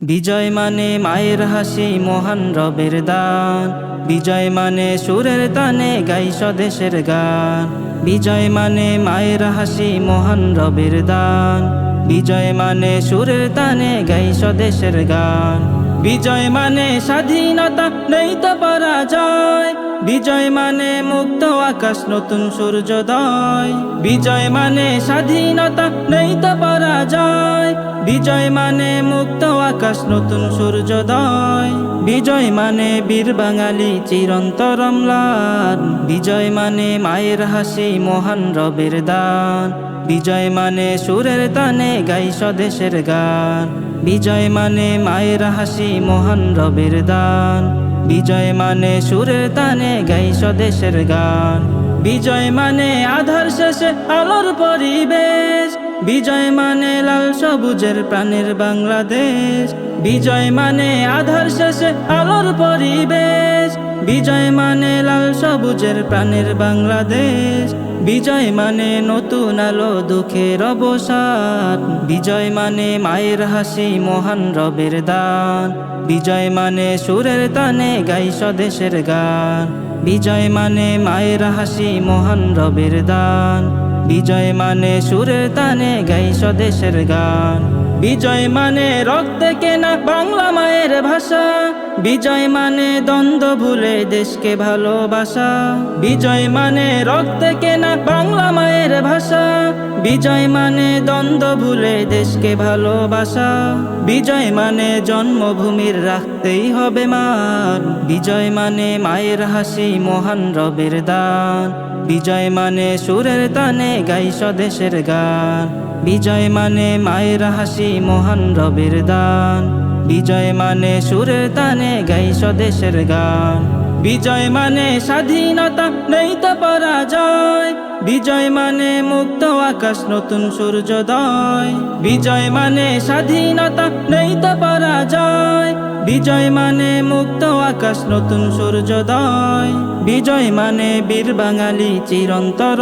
বিজয় মানে মায়ের হাসি মহান রবের দান। বিজয় মানে সুরের তানে গাই স্বদেশের গান। বিজয় মানে মায়ের হাসি মহান রবের দান। বিজয় মানে সুরের তানে গাই স্বদেশের গান। বিজয় মানে স্বাধীনতা নেই তো পরাজয়। বিজয় মানে মুক্ত আকাশ, নতুন সূর্যোদয়। বিজয় মানে স্বাধীনতা, নেই তো পরাজয়। বিজয় মানে মুক্ত আকাশ, নতুন সূর্যোদয়। বিজয় মানে বীর বাঙালি, চিরন্তর অম্লান। বিজয় মানে মায়ের হাসি, মহান রবের দান। বিজয় মানে সুরের তানে গাই স্বদেশের গান। বিজয় মানে মায়ের হাসি, মহান রবের দান। বিজয় মানে সুরের তানে গাই স্বদেশের গান। বিজয় মানে আধার শেষে আলোর পরিবেশ। বিজয় মানে লাল সবুজের প্রাণের বাংলাদেশ। বিজয় মানে আধার শেষে আলোর পরিবেশ। বিজয় মানে লাল সবুজের প্রাণের বাংলাদেশ। বিজয় মানে নতুন আলো, দুঃখের অবসাদ বিজয় মানে মায়ের হাসি, মহান রবের দান। বিজয় মানে সুরের তানে গাই স্বদেশের গান। বিজয় মানে মায়ের হাসি, মহান রবের দান। বিজয় মানে সুরের তানে গাই স্বদেশের গান। বিজয় মানে রক্তে কেনা বাংলা মায়ের ভাষা। বিজয় মানে দ্বন্দ্ব ভুলে দেশকে ভালোবাসা। বিজয় মানে রক্তে কেনা বাংলা মায়ের ভাষা। বিজয় মানে দ্বন্দ্ব ভুলে দেশকে ভালোবাসা। বিজয় মানে জন্মভূমির রাখতেই হবে মান। বিজয় মানে মায়ের হাসি মহান রবের দান। বিজয় মানে সুরের তানে গাই স্বদেশের গান। বিজয় মানে মায়ের হাসি, মহান রবের দান। বিজয় মানে সুরের তানে গাই স্বদেশের গান। বিজয় মানে স্বাধীনতা, নেই তো পরাজয়। বিজয় মানে মুক্ত আকাশ, নতুন সূর্যোদয়। বিজয় মানে স্বাধীনতা, নেই তো পরাজয়। বিজয় মানে মুক্ত আকাশ, নতুন সূর্যোদয়। বিজয় মানে বীর বাঙালি চিরন্তর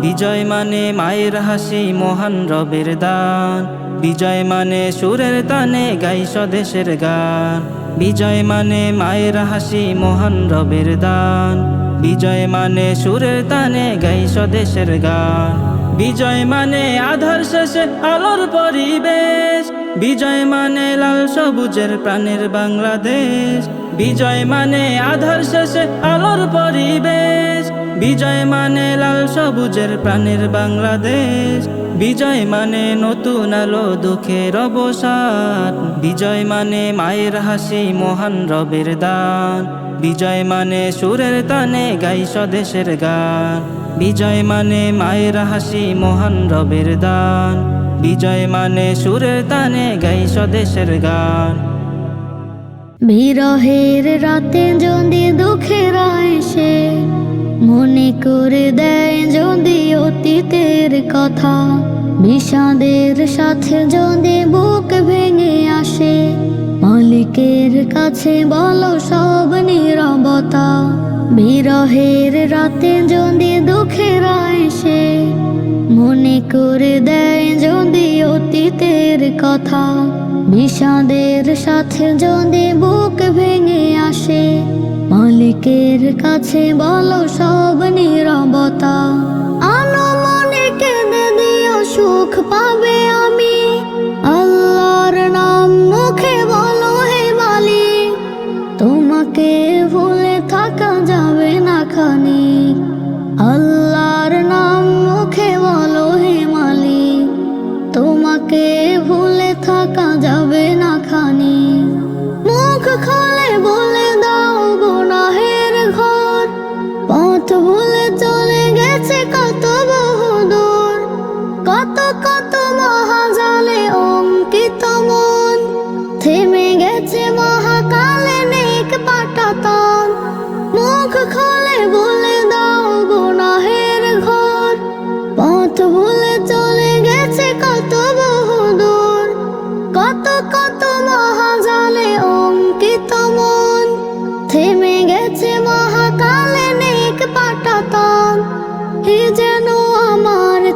বিজয় মানে মায়ের হাসি, মহান রবের দান। বিজয় মানে সুরের তানে গাই স্বদেশের গান। বিজয় মানে মায়ের হাসি, মহান রবের দান। বিজয় মানে সুরের তানে গাই স্বদেশের গান। বিজয় মানে আধার শেষে আলোর পরিবেশ। বিজয় মানে লাল সবুজের প্রাণের বাংলাদেশ। বিজয় মানে আধার শেষে আলোর পরিবেশ। বিজয় মানে লাল সবুজের প্রাণের বাংলাদেশ। বিজয় মানে নতুন আলো, দুঃখের অবসাদ বিজয় মানে মায়ের হাসি, মহান রবের দান। বিজয় মানে সুরের তানে গাই স্বদেশের গান। বিজয় মানে মায়ের হাসি, মহান রবের দান। বিজয় মানে সুর তানে গাই স্বদেশের গান। বিরহের রাতে যদি দুঃখের এসে মনে করে দেয় যদি অতীতের কথা, বিষাদের সাথে যদি বুক ভেঙে আসে। মালিকের কাছে বলো সব নীরবতা। বিরহের রাতে যদি দুঃখের এসে মনে করে দেয় যদি অতীতের কথা। বিষাদের সাথে যদি বুক ভেঙে আসে, মালিকের কাছে বলো সব নিরবতা। আলো মনে কেঁদে দিও সুখ পাবে যাবে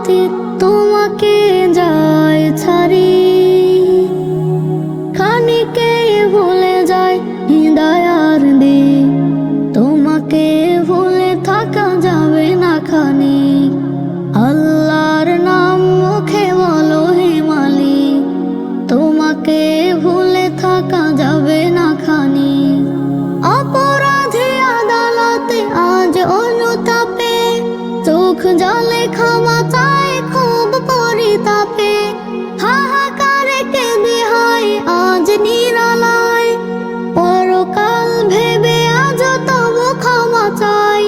আমার চোখ জলে ক্ষমা চায় খুব পরিতাপে। হাহাকারে কেঁদে হয় আজ নিরালায়। পরকাল ভেবে আজ তবু ক্ষমা চাই।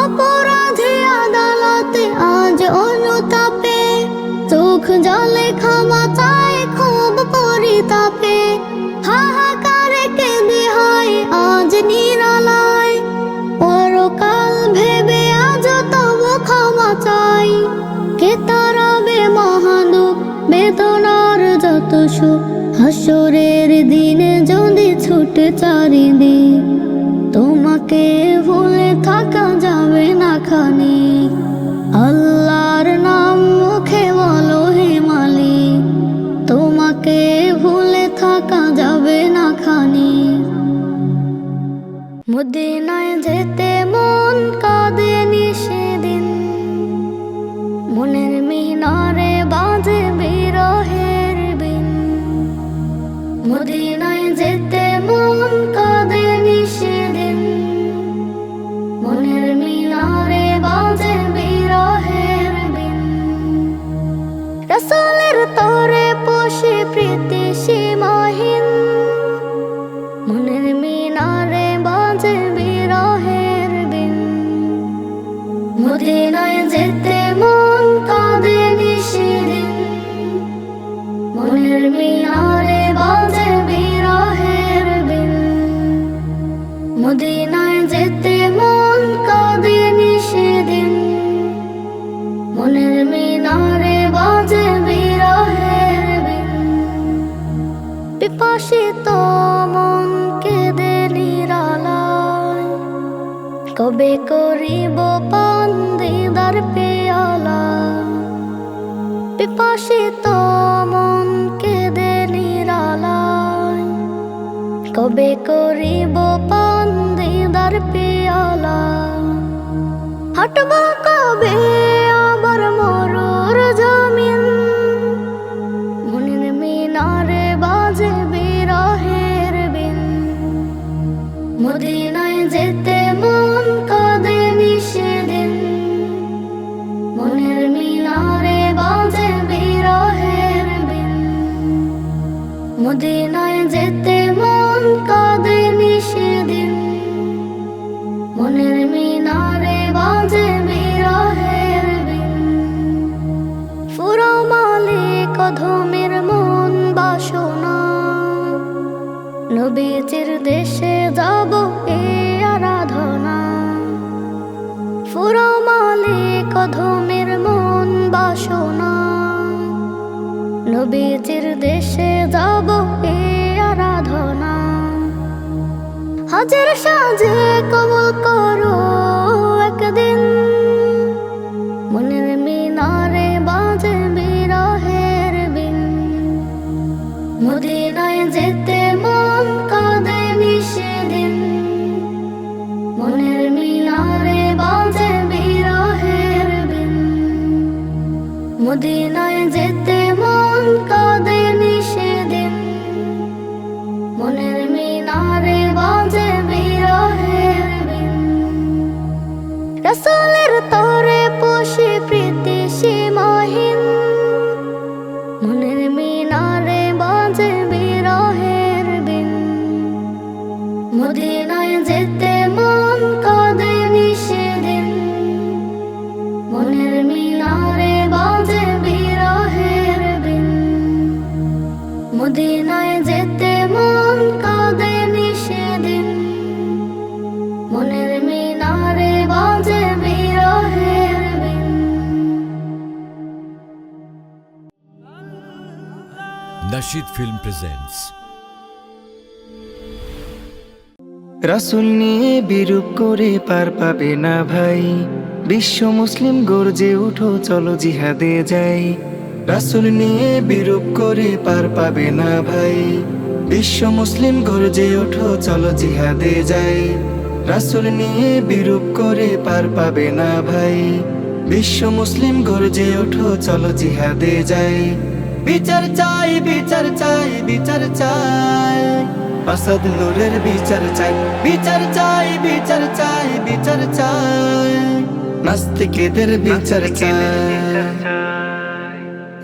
অপরাধী আদালতে আজ অনুতাপে। চোখ জলে ক্ষমা চায় যত সুখ হাসরের দিনে যদি ছুটে চারিদিক, তোমাকে ভুলে থাকা যাবে না খানি আল্লাহর নাম মুখে বলো হে মালিক, তোমাকে ভুলে থাকা যাবে না খানি মদিনায় যেতে মদিনায় যেতে মন কাঁদে সেদিন। মনের মিনারে বাজে বিরহের বিন। বিপাশিত মন কেঁদে নিরালায়। কবে করিব পান দিদার পেয়ালা? বিপাশিত মন কেঁদে নিরালায়। কবে করিব পান হাঁটব কবে আবার মরুর জমিন? মনের মিনারে বাজে বিরহের বিন। মদিনায় যেতে মন কাঁদে সেদিন মনের মিনারে বাজে বিরহের বিন। মদিনায় মালিক ধমের মন বাসনা। নবীজির দেশে যাব এ আরাধনা। ফুরো মালিক ধমের মন বাসনা। নবীজির দেশে যাব এ আরাধনা। হাজার সাজে কবুল Nashid Film presents. রাসুল নিয়ে বিরূপ করে পার পাবে না ভাই। বিশ্ব মুসলিম গর্জে উঠো চলো জিহাদে যাই। রাসুল নিয়ে বিরূপ করে পার পাবে না ভাই। বিশ্ব মুসলিম গর্জে ওঠো, চলো জিহাদে যাই। রাসুল নিয়ে বিরূপ করে পার পাবে না ভাই। বিশ্ব মুসলিম গর্জে ওঠো, চলো জিহাদে যাই। বিচার চাই বিচার চাই বিচার চাই। আসাদ নূরের বিচার চাই বিচার চাই বিচার চাই বিচার চাই। নাস্তিকেদের বিচার চাই।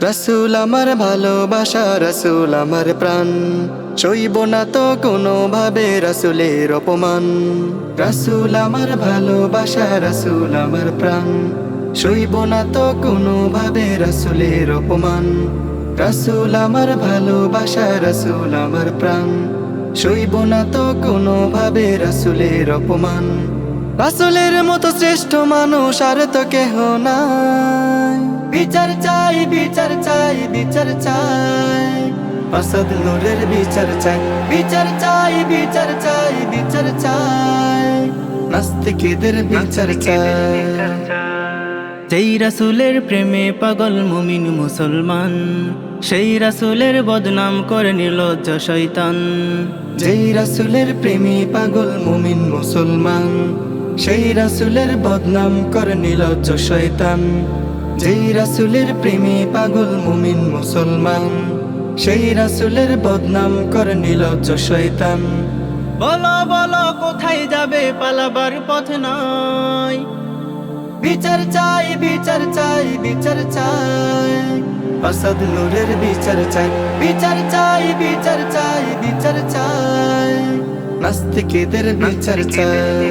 রসুল আমার ভালোবাসা রসুল আমার প্রাণ। সইব না তো কোনো ভাবে রসুলের অপমান। রসুল আমার ভালোবাসা রসুল আমার প্রাণ। সইব না তো কোনো ভাবে রসুলের অপমান। রসুল আমার ভালোবাসা, রসুল আমার প্রাণ। সইব না তো কোনো ভাবে রসুলের অপমান। রাসুলের মতো শ্রেষ্ঠ মানুষ আর তো কেহ নাই। বিচার চাই বিচার চাই বিচার চাই। আসাদ নূরের বিচার চাই বিচার চাই বিচার চাই বিচার চাই। নাস্তিকেদের বিচার চাই। যেই রাসুলের প্রেমে পাগল, মুমিন, মুসলমান সেই রাসুলের বদনাম করে নির্লজ্জ শৈতান যেই রাসুলের প্রেমী পাগল মুমিন মুসলমান সেই রাসুলের বদনাম করে নিলজ্জ শয়তান। যেই রাসুলের প্রেমী পাগল মুমিন মুসলমান সেই রাসুলের বদনাম করে নিলজ্জ শয়তান। বলো বলো কোথায় যাবে পালাবার পথ নয়? বিচার চাই বিচার চাই বিচার চাই। আসাদ নূরের বিচার চাই বিচার চাই বিচার চাই বিচার চাই। নাস্তিকেদের বিচার চাই।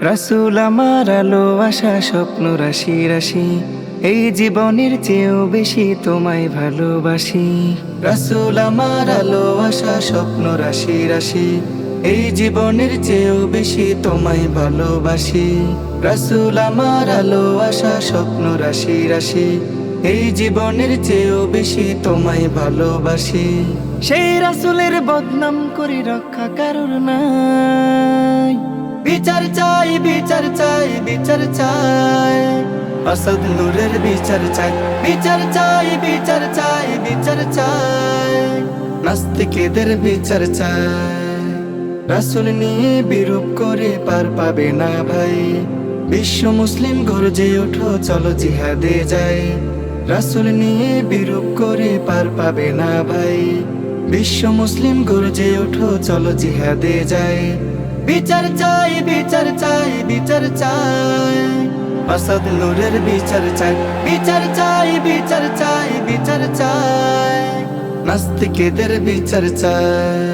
রাসুল আমার আলো আশা স্বপ্ন রাশি রাশি। এই জীবনের চেয়েও বেশি তোমায় ভালোবাসি। রাসুল আমার আলো আশা স্বপ্ন রাশি রাশি। এই জীবনের চেয়েও বেশি তোমায় ভালোবাসি। রাসুল আমার আলো আশা স্বপ্ন রাশি রাশি। এই জীবনের চেয়েও বেশি তোমায় ভালোবাসি। সেই রাসুলের বদনাম করি রক্ষা কারোর নাই। বিচার চাই বিচার চাই বিচার চাই। আসাদ নূরের বিচার চাই বিচার চাই বিচার চাই বিচার চাই। নাস্তিকেদের বিচার চাই। রাসুল নিয়ে বিরূপ করে পার পাবে না ভাই। বিশ্ব মুসলিম গর্জে ওঠো চলো জিহাদে যাই। রাসুল নিয়ে বিরূপ করে পার পাবে না ভাই। বিশ্ব মুসলিম গর্জে ওঠো, চলো জিহাদে যাই। বিচার চাই বিচার চাই বিচার চাই। আসাদ নূরের বিচার চাই বিচার চাই বিচার চাই বিচার চাই। নাস্তিকেদের বিচার চাই।